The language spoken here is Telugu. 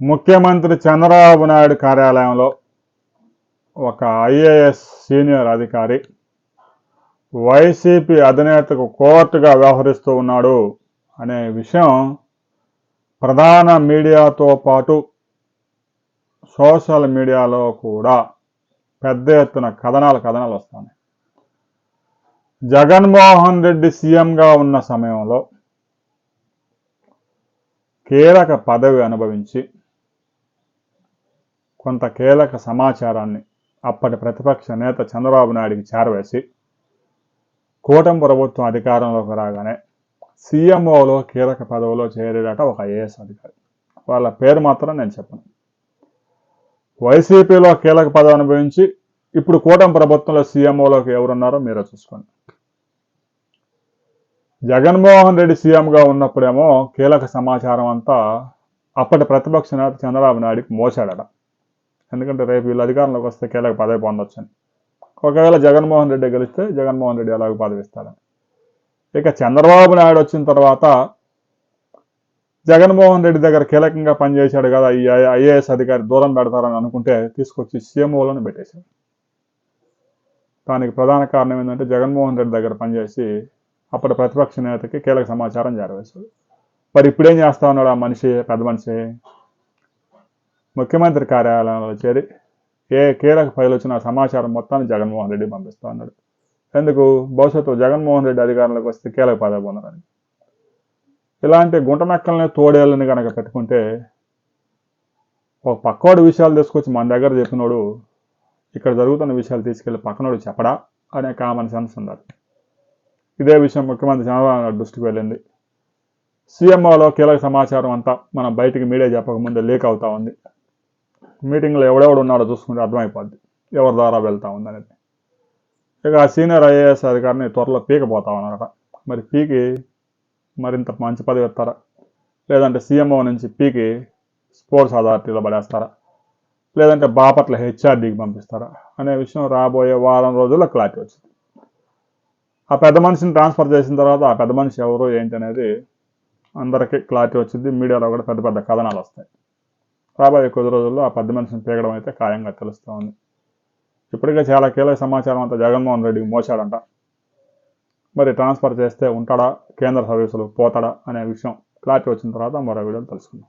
ముఖ్యమంత్రి చంద్రబాబు నాయుడు కార్యాలయంలో ఒక ఐఏఎస్ సీనియర్ అధికారి వైసీపీ అధినేతకు కోర్టుగా వ్యవహరిస్తూ ఉన్నాడు అనే విషయం ప్రధాన మీడియాతో పాటు సోషల్ మీడియాలో కూడా పెద్ద ఎత్తున కథనాలు కథనాలు వస్తున్నాయి జగన్మోహన్ రెడ్డి సీఎంగా ఉన్న సమయంలో కీలక పదవి అనుభవించి కొంత కీలక సమాచారాన్ని అప్పటి ప్రతిపక్ష నేత చంద్రబాబు నాయుడికి చేరవేసి కూటమి ప్రభుత్వం అధికారంలోకి రాగానే సీఎంఓలో కీలక పదవిలో చేరేడట ఒక ఐఏఎస్ అధికారి. వాళ్ళ పేరు మాత్రం నేను చెప్పను. వైసీపీలో కీలక పదవి అనుభవించి ఇప్పుడు కూటమి ప్రభుత్వంలో సీఎంఓలోకి ఎవరున్నారో మీరే చూసుకోండి. జగన్మోహన్ రెడ్డి సీఎంగా ఉన్నప్పుడేమో కీలక సమాచారం అంతా అప్పటి ప్రతిపక్ష నేత చంద్రబాబు నాయుడికి మోసాడట. ఎందుకంటే రేపు వీళ్ళు అధికారంలోకి వస్తే కీలక పదవి పొందొచ్చని. ఒకవేళ జగన్మోహన్ రెడ్డి గెలిస్తే జగన్మోహన్ రెడ్డి అలాగే పదవిస్తాడని ఇక చంద్రబాబు నాయుడు వచ్చిన తర్వాత జగన్మోహన్ రెడ్డి దగ్గర కీలకంగా పనిచేశాడు కదా ఈ ఐఏఎస్ అధికారి దూరం పెడతారని అనుకుంటే తీసుకొచ్చి సీఎంఓలను పెట్టేశాడు. దానికి ప్రధాన కారణం ఏంటంటే జగన్మోహన్ రెడ్డి దగ్గర పనిచేసి అప్పటి ప్రతిపక్ష నేతకి కీలక సమాచారం చేరవేశాడు మరి ఇప్పుడేం చేస్తా ఉన్నాడు ఆ మనిషి పెద్ద మనిషి? ముఖ్యమంత్రి కార్యాలయంలో చేరి ఏ కీలక ఫైల్ వచ్చిన సమాచారం మొత్తాన్ని జగన్మోహన్ రెడ్డి పంపిస్తా ఉన్నాడు ఎందుకు? భవిష్యత్తు జగన్మోహన్ రెడ్డి అధికారంలోకి వస్తే కీలక పదవి పొందడానికి. ఇలాంటి గుంటనక్కల్ని తోడేళ్ళని కనుక పెట్టుకుంటే ఒక పక్కోడి విషయాలు తీసుకొచ్చి మన దగ్గర చెప్పినోడు ఇక్కడ జరుగుతున్న విషయాలు తీసుకెళ్ళి పక్కనోడు చెప్పడా అనే కామన్ సెన్స్ ఉండాలి. ఇదే విషయం ముఖ్యమంత్రి చంద్రబాబు నాయుడు దృష్టికి వెళ్ళింది. సీఎంఓలో కీలక సమాచారం అంతా మనం బయటికి మీడియా చెప్పకముందే లీక్ అవుతా ఉంది. మీటింగ్లో ఎవడెవడు ఉన్నాడో చూసుకుంటే అర్థమైపోద్ది. ఎవరి ద్వారా వెళ్తా ఉందనేది. ఇక ఆ సీనియర్ ఐఏఎస్ అధికారిని త్వరలో పీకపోతా ఉన్నారట. మరి పీకి మరింత మంచి పదవిస్తారా లేదంటే సీఎంఓ నుంచి పీకి స్పోర్ట్స్ అథారిటీలో పడేస్తారా? లేదంటే బాపట్ల హెచ్ఆర్డీకి పంపిస్తారా? అనే విషయం రాబోయే వారం రోజుల్లో క్లారిటీ వచ్చింది. ఆ పెద్ద మనిషిని ట్రాన్స్ఫర్ చేసిన తర్వాత ఆ పెద్ద మనిషి ఎవరు ఏంటి అనేది అందరికీ క్లారిటీ వచ్చింది. మీడియాలో కూడా పెద్ద పెద్ద కథనాలు వస్తాయి. రాబోయే కొద్ది రోజుల్లో ఆ పెద్ద మనిషిని పీకడం అయితే ఖాయంగా తెలుస్తూ ఉంది ఇప్పటికే చాలా కీలక సమాచారం అంతా జగన్మోహన్ రెడ్డికి మోసాడంట మరి ట్రాన్స్ఫర్ చేస్తే ఉంటాడా? కేంద్ర సర్వీసులు పోతాడా? అనే విషయం క్లారిటీ వచ్చిన తర్వాత మరో వీడియోలు తెలుసుకుందాం.